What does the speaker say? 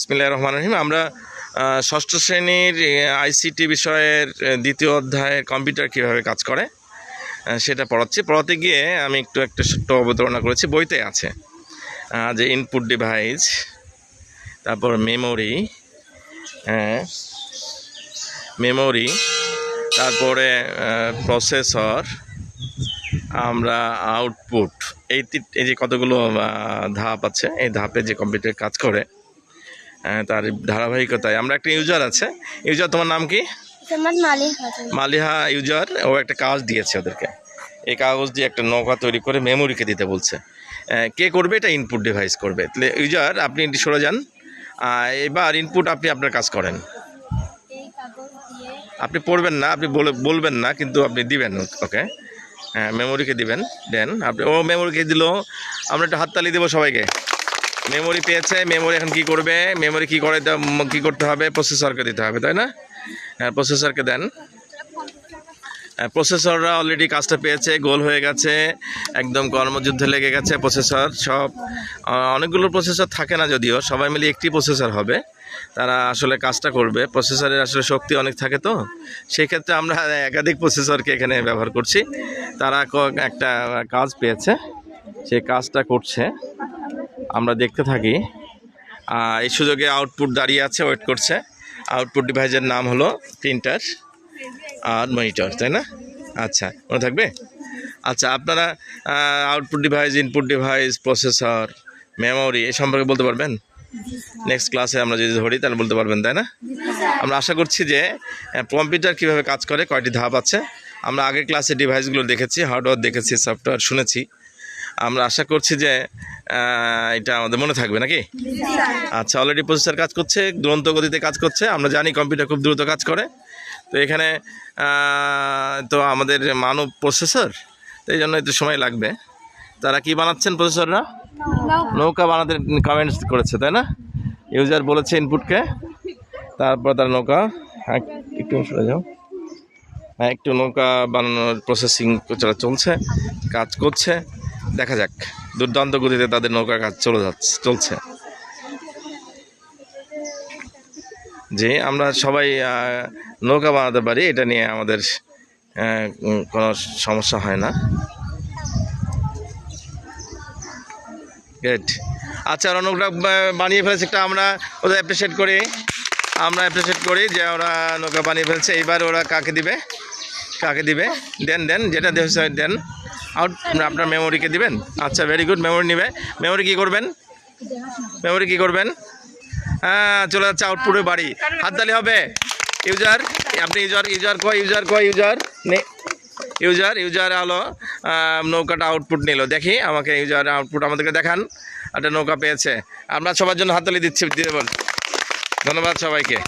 বিসমিল্লাহ রহমান রহিম। আমরা ষষ্ঠ শ্রেণির আইসিটি বিষয়ের দ্বিতীয় অধ্যায়ে কম্পিউটার কীভাবে কাজ করে সেটা পড়াচ্ছি। পড়াতে গিয়ে আমি একটু একটা ছোট্ট অবতারণা করেছি। বইতে আছে যে ইনপুট ডিভাইস তারপর মেমোরি হ্যাঁ মেমোরি তারপরে প্রসেসর আমরা আউটপুট এই এই যে কতগুলো ধাপ আছে, এই ধাপে যে কম্পিউটার কাজ করে তার ধারাবাহিকতায়। আমরা একটা ইউজার আছে। ইউজার তোমার নাম কি? মালিহা ইউজার ও একটা কাগজ দিয়েছে ওদেরকে। এই কাগজ দিয়ে একটা নৌকা তৈরি করে মেমোরিকে দিতে বলছে। কে করবে? এটা ইনপুট ডিভাইস করবে। তাহলে ইউজার আপনি এটি সরে যান। এবার ইনপুট আপনি আপনার কাজ করেন। আপনি পড়বেন না আপনি বলে বলবেন না কিন্তু আপনি দিবেন ওকে হ্যাঁ মেমোরিকে দিবেন দেন। আপনি ও মেমোরিকে দিল। আমরা একটা হাততালি দেবো সবাইকে। মেমোরি পেয়েছে মেমোরি এখন কি করবে? মেমোরি কি করে কি করতে হবে? প্রসেসরকে দিতে হবে, তাই না? হ্যাঁ প্রসেসরকে দেন। প্রসেসররা অলরেডি কাজটা পেয়েছে, গোল হয়ে গেছে, একদম কর্মযুদ্ধে লেগে গেছে প্রসেসর সব অনেকগুলো প্রসেসর থাকে না যদিও, সবাই মিলে একটি প্রসেসর হবে। তারা আসলে কাজটা করবে প্রসেসরের আসলে শক্তি অনেক থাকে তো সেই ক্ষেত্রে আমরা একাধিক প্রসেসরকে এখানে ব্যবহার করছি। তারা একটা কাজ পেয়েছে সেই কাজটা করছে। আমরা দেখতে থাকি। এই সুযোগে আউটপুট দাঁড়িয়ে আছে ওয়েট করছে। আউটপুট ডিভাইসের নাম হলো প্রিন্টার আর মনিটর তাই না? আচ্ছা মনে থাকবে? আচ্ছা আপনারা output device input device processor memory এ সম্পর্কে বলতে পারবেন? নেক্সট ক্লাসে আমরা যদি ধরি, তাহলে বলতে পারবেন, তাই না? আমরা আশা করছি যে কম্পিউটার কীভাবে কাজ করে, কয়টি ধাপ আছে। আমরা আগের ক্লাসে ডিভাইসগুলো দেখেছি হার্ডওয়্যার দেখেছি সফটওয়্যার শুনেছি। আমরা আশা করছি যে এটা আমাদের মনে থাকবে নাকি? আচ্ছা অলরেডি প্রসেসর কাজ করছে দুরন্ত গতিতে কাজ করছে। আমরা জানি কম্পিউটার খুব দ্রুত কাজ করে। তো এখানে তো আমাদের মানব প্রসেসর তো এই জন্য একটু সময় লাগবে। তারা কি বানাচ্ছেন প্রসেসররা নৌকা। বানাতে কমেন্টস করেছে তাই না? ইউজার বলেছে ইনপুটকে তারপর তার নৌকা হ্যাঁ, একটু সরে যাও। হ্যাঁ একটু নৌকা বানানোর প্রসেসিং চলছে কাজ করছে। দেখা যাক। দুর্দান্ত গতিতে তাদের নৌকা কাজ চলে যাচ্ছে চলছে। যে আমরা সবাই নৌকা বানাতে পারি, এটা নিয়ে আমাদের কোনো সমস্যা হয় না। গুড আচ্ছা নৌকা বানিয়ে ফেলেছে একটা আমরা ওদের অ্যাপ্রিসিয়েট করি। আমরা অ্যাপ্রিসিয়েট করি যে ওরা নৌকা বানিয়ে ফেলছে। এইবার ওরা কাকে দিবে? কাকে দিবে? দেন দেন, যেটা দেওয়া দেন। আউট আপনার মেমোরিকে দিবেন? আচ্ছা ভেরি গুড মেমোরি নেবে। মেমোরি কী করবেন? মেমোরি কী করবেন? হ্যাঁ চলে যাচ্ছে আউটপুটের বাড়ি। হাততালি হবে। ইউজার আপনি ইউজার ইউজার কয় ইউজার কয় ইউজার নে ইউজার ইউজার আলো নৌকাটা আউটপুট নিল। দেখি, আমাকে ইউজার আউটপুট আমাদেরকে দেখান। একটা নৌকা পেয়েছে। আমরা সবার জন্য হাততালি দিচ্ছি, দিয়ে বল। ধন্যবাদ সবাইকে।